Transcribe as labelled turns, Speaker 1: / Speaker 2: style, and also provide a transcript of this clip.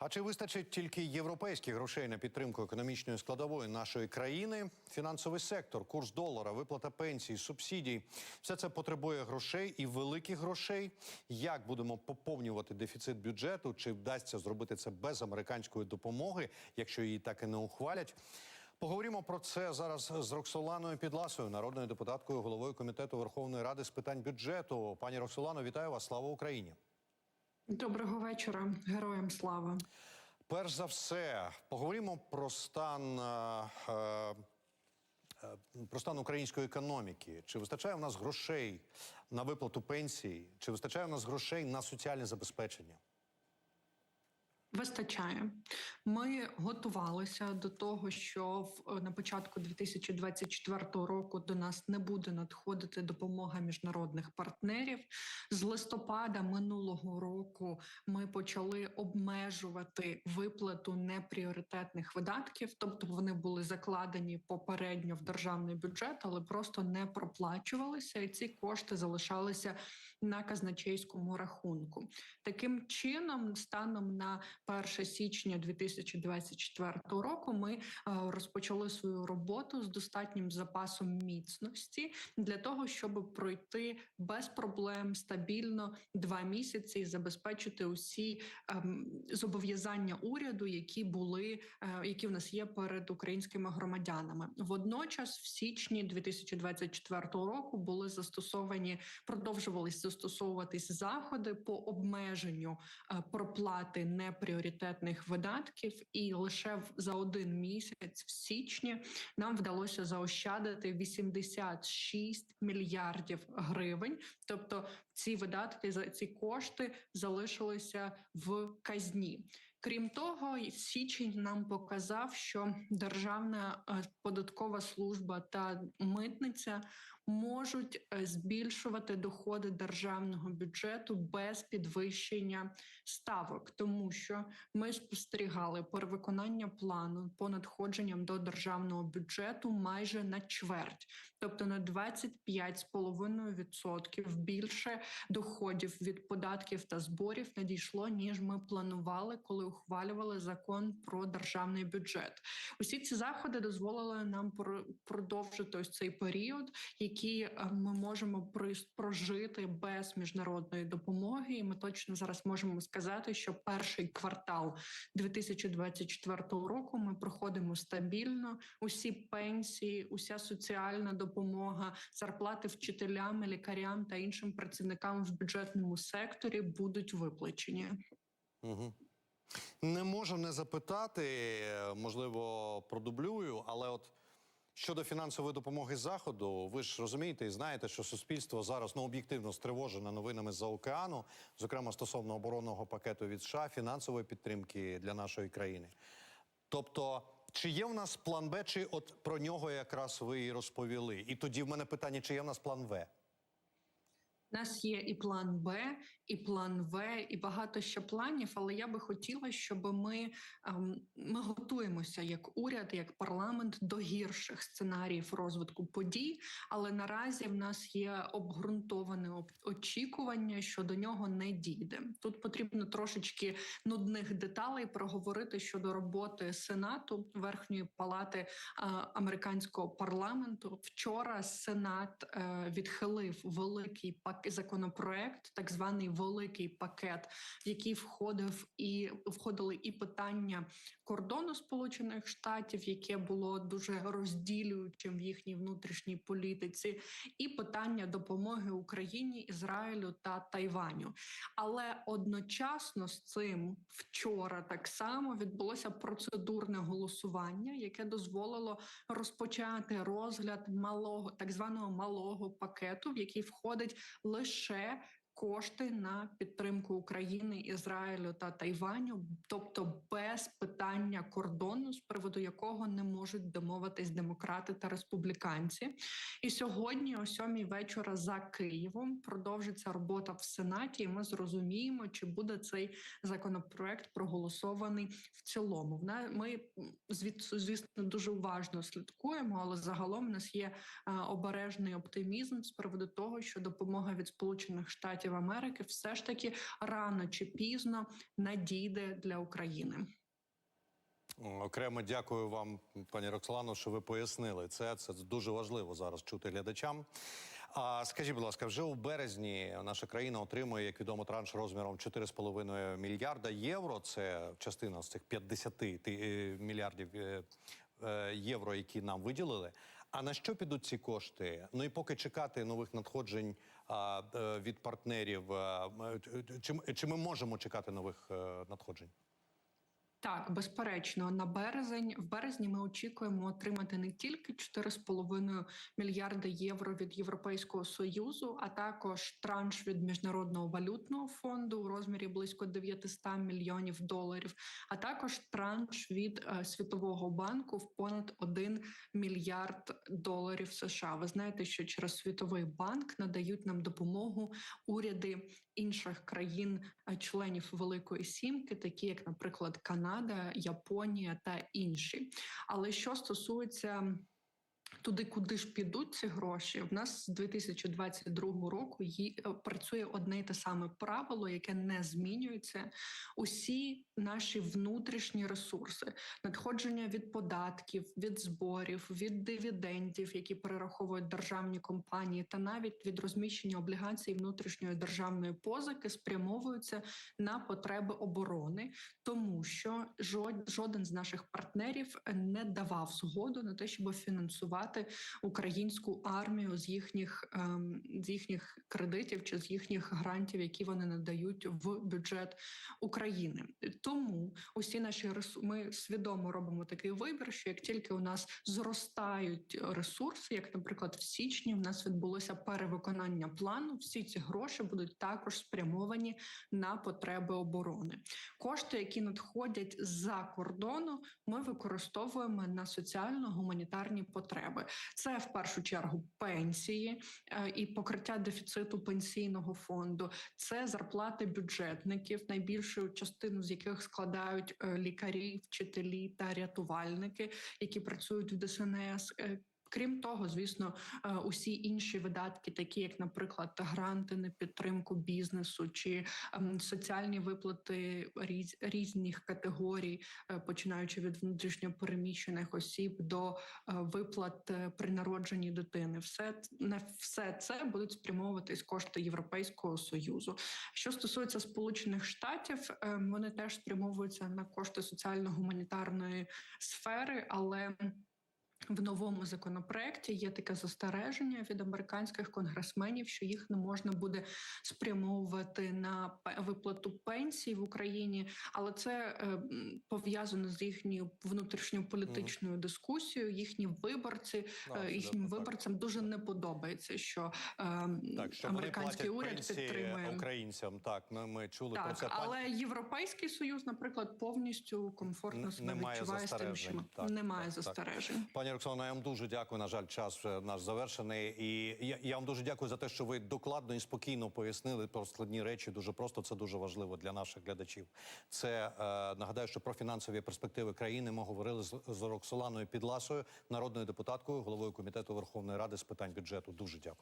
Speaker 1: А чи вистачить тільки європейських грошей на підтримку економічної складової нашої країни? Фінансовий сектор, курс долара, виплата пенсій, субсидій все це потребує грошей і великих грошей. Як будемо поповнювати дефіцит бюджету? Чи вдасться зробити це без американської допомоги, якщо її так і не ухвалять? Поговоримо про це зараз з Роксоланою Підласою, народною депутаткою, головою комітету Верховної Ради з питань бюджету. Пані Роксолано, вітаю вас! Слава Україні!
Speaker 2: Доброго вечора, героям слава.
Speaker 1: Перш за все, поговоримо про стан. е, е, е, Про стан української економіки. Чи вистачає в нас грошей на виплату пенсій? Чи вистачає в нас грошей на соціальне забезпечення?
Speaker 2: Вистачає. Ми готувалися до того, що в на початку 2024 року до нас не буде надходити допомога міжнародних партнерів. З листопада минулого року ми почали обмежувати виплату непріоритетних видатків, тобто вони були закладені попередньо в державний бюджет, але просто не проплачувалися, і ці кошти залишалися на казначейському рахунку. Таким чином, станом на 1 січня 2024 року, ми е, розпочали свою роботу з достатнім запасом міцності для того, щоб пройти без проблем стабільно два місяці і забезпечити усі ем, зобов'язання уряду, які були е, які в нас є перед українськими громадянами. Водночас, в січні 2024 року, були застосовані продовжувалися застосовуватись заходи по обмеженню е, проплати непріоритетних видатків, і лише за один місяць, в січні, нам вдалося заощадити 86 мільярдів гривень. Тобто, ці видатки за ці кошти залишилися в казні. Крім того, січень нам показав, що Державна е, податкова служба та митниця можуть е, збільшувати доходи державного бюджету без підвищення ставок, тому що ми спостерігали перевиконання плану по надходженням до державного бюджету майже на чверть, тобто на 25,5% більше доходів від податків та зборів надійшло ніж ми планували, коли ухвалювали закон про державний бюджет. Усі ці заходи дозволили нам про- продовжити ось цей період, який е, ми можемо прожити без міжнародної допомоги. І ми точно зараз можемо сказати, що перший квартал 2024 року ми проходимо стабільно. Усі пенсії, уся соціальна допомога, зарплати вчителям, лікарям та іншим працівникам в бюджетному секторі будуть виплачені.
Speaker 1: Угу. Не можу не запитати, е, можливо, продублюю, але от щодо фінансової допомоги заходу, ви ж розумієте і знаєте, що суспільство зараз ну об'єктивно стривожене новинами з-за океану, зокрема стосовно оборонного пакету від США, фінансової підтримки для нашої країни. Тобто, чи є в нас план Б, чи от про нього якраз ви і розповіли? І тоді в мене питання: чи є в нас план В?
Speaker 2: У нас є і план Б, і план В, і багато ще планів. Але я би хотіла, щоб ми, ем, ми готуємося як уряд, як парламент до гірших сценаріїв розвитку подій. Але наразі в нас є обґрунтоване очікування, що до нього не дійде. Тут потрібно трошечки нудних деталей проговорити щодо роботи Сенату Верхньої палати е, американського парламенту. Вчора Сенат е, відхилив великий пак законопроект, так званий великий пакет, в який входив і входили і питання кордону Сполучених Штатів, яке було дуже розділюючим в їхній внутрішній політиці, і питання допомоги Україні, Ізраїлю та Тайваню. Але одночасно з цим вчора так само відбулося процедурне голосування, яке дозволило розпочати розгляд малого так званого малого пакету, в який входить лише кошти на підтримку України, Ізраїлю та Тайваню, тобто без питання кордону, з приводу якого не можуть домовитись демократи та республіканці. І сьогодні, о сьомій вечора, за Києвом продовжиться робота в Сенаті. і Ми зрозуміємо, чи буде цей законопроект проголосований в цілому. Ми звісно, дуже уважно слідкуємо, але загалом в нас є е, обережний оптимізм з приводу того, що допомога від Сполучених Штатів Штатів Америки все ж таки рано чи пізно надійде для України.
Speaker 1: Окремо дякую вам, пані Роксолано, що ви пояснили це. Це дуже важливо зараз чути глядачам. А скажіть, будь ласка, вже у березні наша країна отримує, як відомо, транш розміром 4,5 мільярда євро. Це частина з цих 50 ти- е, мільярдів е, е, євро, які нам виділили. А на що підуть ці кошти? Ну і поки чекати нових надходжень а, е, від партнерів, а, чи, чи ми можемо чекати нових е, надходжень?
Speaker 2: Так, безперечно, на березень в березні ми очікуємо отримати не тільки 4,5 мільярди євро від Європейського союзу, а також транш від міжнародного валютного фонду у розмірі близько 900 мільйонів доларів, а також транш від е, Світового банку в понад 1 мільярд доларів США. Ви знаєте, що через Світовий банк надають нам допомогу уряди інших країн, е, Великої Сімки, такі як, наприклад, Канада, Японія та інші. Але що стосується туди, куди ж підуть ці гроші, в нас з 2022 року е, працює одне й те саме правило, яке не змінюється. Усі наші внутрішні ресурси, надходження від податків, від зборів, від дивідендів, які перераховують державні компанії, та навіть від розміщення облігацій внутрішньої державної позики спрямовуються на потреби оборони, тому що жод- жоден з наших партнерів не давав згоду на те, щоб фінансувати українську армію з їхніх ем, з їхніх кредитів чи з їхніх грантів, які вони надають в бюджет України. Тому усі наші ресу- ми свідомо робимо такий вибір, що як тільки у нас зростають ресурси, як, наприклад, в січні в нас відбулося перевиконання плану, всі ці гроші будуть також спрямовані на потреби оборони. Кошти, які надходять з-за кордону, ми використовуємо на соціально-гуманітарні потреби. Це в першу чергу пенсії е, і покриття дефіциту пенсійного фонду. Це зарплати бюджетників, найбільшу частину з яких складають е, лікарі, вчителі та рятувальники, які працюють в ДСНС. Крім того, звісно, е, усі інші видатки, такі як, наприклад, гранти на підтримку бізнесу чи ем, соціальні виплати різ, різних категорій, е, починаючи від внутрішньопереміщених осіб до е, виплат при народженні дитини, все на все це будуть спрямовуватись кошти Європейського союзу. Що стосується Сполучених Штатів, е, вони теж спрямовуються на кошти соціально-гуманітарної сфери, але в новому законопроекті є таке застереження від американських конгресменів, що їх не можна буде спрямовувати на виплату пенсій в Україні, але це е, пов'язано з їхньою внутрішньополітичною дискусією. Їхні виборці
Speaker 1: Ну,
Speaker 2: е, їхнім
Speaker 1: так.
Speaker 2: виборцям дуже не подобається, що е,
Speaker 1: Так, що
Speaker 2: американський уряд підтримує.
Speaker 1: українцям. Так, ми, ми чули про це.
Speaker 2: Але Європейський союз, наприклад, повністю комфортно себе відчуває з тим, що
Speaker 1: застережень. Так,
Speaker 2: немає
Speaker 1: так, так.
Speaker 2: застережень.
Speaker 1: Пані Роксолано, я вам дуже дякую. На жаль, час наш завершений. І я, я вам дуже дякую за те, що ви докладно і спокійно пояснили про складні речі. Дуже просто це дуже важливо для наших глядачів. Це е, нагадаю, що про фінансові перспективи країни ми говорили з, з Роксоланою Підласою, народною депутаткою, головою комітету Верховної Ради з питань бюджету. Дуже дякую.